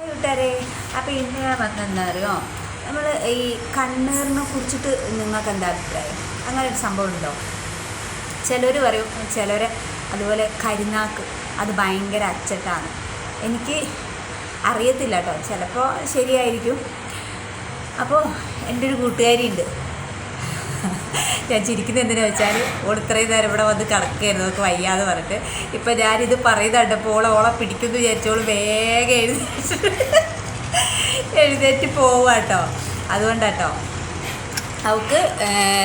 കൂട്ടുകാരെ അപ്പോൾ ഇന്ന് ഞാൻ വന്നെന്താ അറിയോ? നമ്മൾ ഈ കണ്ണീറിനെ കുറിച്ചിട്ട് നിങ്ങൾക്ക് എന്താ അഭിപ്രായം? അങ്ങനെ ഒരു സംഭവം ഉണ്ടോ? ചിലർ പറയും ചിലർ അതുപോലെ കരിനാക്ക് അത് ഭയങ്കര അച്ചട്ടാണ്. എനിക്ക് അറിയത്തില്ല കേട്ടോ ചിലപ്പോൾ ശരിയായിരിക്കും. അപ്പോൾ എന്റെ ഒരു കൂട്ടുകാരിയുണ്ട്. ഞാൻ ചിരിക്കുന്നത് എന്തിനാ വെച്ചാൽ ഓൾ ഇത്രയും നേരം ഇവിടെ വന്ന് കിടക്കുകയായിരുന്നു നമുക്ക് വയ്യാതെ പറഞ്ഞിട്ട്. ഇപ്പം ഞാനിത് പറയുന്നുണ്ടപ്പോൾ ഓളെ ഓളെ പിടിക്കുന്നു വിചാരിച്ചോൾ വേഗം എഴുന്നേറ്റ് എഴുന്നേറ്റ് പോവുക കേട്ടോ അതുകൊണ്ടാട്ടോ. അവൾക്ക്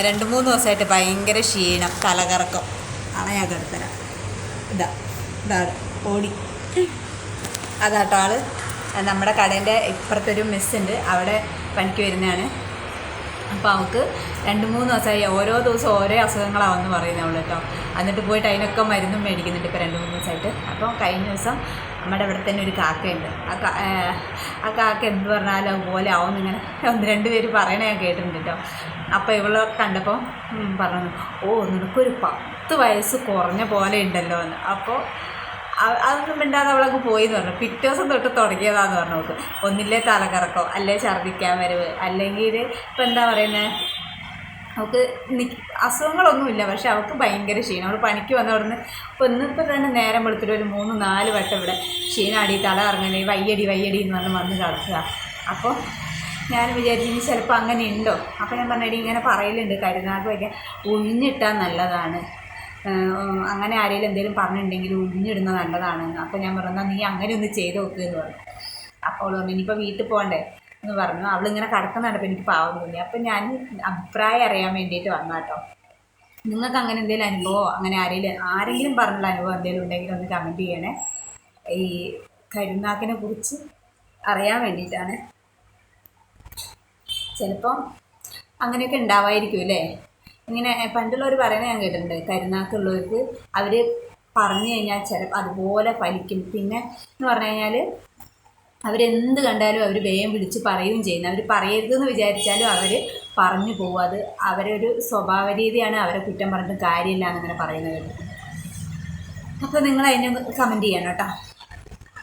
രണ്ട് മൂന്ന് ദിവസമായിട്ട് ഭയങ്കര ക്ഷീണം തലകറക്കം. ആണ് ഞാൻ കിടത്തരാം ഇതാ ഇതാണ് ഓടി. അതാട്ടോ ആൾ. നമ്മുടെ കടേന്റെ ഇപ്പുറത്തൊരു മിസ്സുണ്ട് അവിടെ പണിക്ക് വരുന്നതാണ്. അപ്പോൾ അവൾക്ക് രണ്ട് മൂന്ന് ദിവസമായി ഓരോ ദിവസം ഓരോ അസുഖങ്ങളാവെന്ന് അവൾ കേട്ടോ. എന്നിട്ട് പോയിട്ട് അതിനൊക്കെ മരുന്നും മേടിക്കുന്നുണ്ട് ഇപ്പോൾ രണ്ട് മൂന്ന് ദിവസമായിട്ട്. അപ്പോൾ കഴിഞ്ഞ ദിവസം നമ്മുടെ ഇവിടെ തന്നെ ഒരു കാക്കയുണ്ട്. ആ ആ കാക്ക എന്ത് പറഞ്ഞാലും അതുപോലെ ആവും ഇങ്ങനെ. ഒന്ന് രണ്ട് പേര് പറയണേ ഞാൻ കേട്ടിട്ടുണ്ട് കേട്ടോ. അപ്പോൾ ഇവളെ കണ്ടപ്പോൾ പറഞ്ഞു ഓ നിനക്കൊരു പത്ത് വയസ്സ് കുറഞ്ഞ പോലെ ഉണ്ടല്ലോ എന്ന് അപ്പോൾ അതൊന്നും മിണ്ടാതെ അവളങ്ങ് പോയി എന്ന് പറഞ്ഞു. പിറ്റേ ദിവസം തൊട്ട് തുടങ്ങിയതാന്ന് പറഞ്ഞു നോക്ക് ഒന്നില്ലേ തലകറക്കോ അല്ലേ ഛർദ്ദിക്കാൻ വരവ് അല്ലെങ്കിൽ ഇപ്പം എന്താ പറയുന്നത് അവൾക്ക് നി അസുഖങ്ങളൊന്നുമില്ല പക്ഷെ അവൾക്ക് ഭയങ്കര ക്ഷീണം. അവൾ പണിക്ക് വന്ന അവിടുന്ന് ഇപ്പോൾ ഇന്നിപ്പോൾ തന്നെ നേരം വെളുത്തിട്ട് ഒരു മൂന്ന് നാല് വട്ടം ഇവിടെ ക്ഷീണാടി തല ഇറങ്ങണേ വയ്യടി വയ്യടി എന്ന് പറഞ്ഞ് വന്ന് കിടക്കുക അപ്പോൾ ഞാൻ വിചാരിച്ചു ഇനി ചിലപ്പോൾ അങ്ങനെ ഉണ്ടോ? അപ്പോൾ ഞാൻ പറഞ്ഞടി ഇങ്ങനെ പറയലുണ്ട് കരുനാക്ക് വയ്ക്കാൻ ഒഴിഞ്ഞിട്ടാൽ നല്ലതാണ്. അങ്ങനെ ആരെങ്കിലും എന്തെങ്കിലും പറഞ്ഞിട്ടുണ്ടെങ്കിൽ ഉഴിഞ്ഞിടുന്നത് നല്ലതാണ്. അപ്പോൾ ഞാൻ പറഞ്ഞു നീ അങ്ങനെ ഒന്ന് ചെയ്ത് നോക്ക് എന്ന് പറഞ്ഞു. അപ്പോൾ പറഞ്ഞു ഇനിയിപ്പോൾ വീട്ടിൽ പോകണ്ടേ? എന്ന് പറഞ്ഞു. അവളിങ്ങനെ കിടക്കുന്ന അപ്പോൾ എനിക്ക് പാവം തോന്നി. അപ്പോൾ ഞാൻ അഭിപ്രായം അറിയാൻ വേണ്ടിയിട്ട് വന്നു കേട്ടോ. നിങ്ങൾക്ക് അങ്ങനെ എന്തെങ്കിലും അനുഭവമോ അങ്ങനെ ആരെങ്കിലും ആരെങ്കിലും പറഞ്ഞുള്ള അനുഭവം എന്തെങ്കിലും ഉണ്ടെങ്കിൽ ഒന്ന് കമന്റ് ചെയ്യണേ. ഈ കരുനാക്കിനെ കുറിച്ച് അറിയാൻ വേണ്ടിയിട്ടാണ്. ചിലപ്പം അങ്ങനെയൊക്കെ ഉണ്ടാവായിരിക്കും അല്ലേ? ഇങ്ങനെ പണ്ടുള്ളവർ പറയുന്നത് ഞാൻ കേട്ടിട്ടുണ്ട് കരുനാക്കുള്ളവർക്ക് അവർ പറഞ്ഞു കഴിഞ്ഞാൽ ചില അതുപോലെ ഫലിക്കും. പിന്നെ എന്ന് പറഞ്ഞു കഴിഞ്ഞാൽ അവരെന്ത് കണ്ടാലും അവർ വേഗം വിളിച്ച് പറയുകയും ചെയ്യുന്നു. അവർ പറയരുതെന്ന് വിചാരിച്ചാലും അവർ പറഞ്ഞു പോകും. അത് അവരൊരു സ്വഭാവ രീതിയാണ് അവരെ കുറ്റം പറഞ്ഞിട്ട് കാര്യമില്ല എന്നിങ്ങനെ പറയുന്നത് അപ്പോൾ നിങ്ങൾ അതിനെ കമന്റ് ചെയ്യണം കേട്ടോ.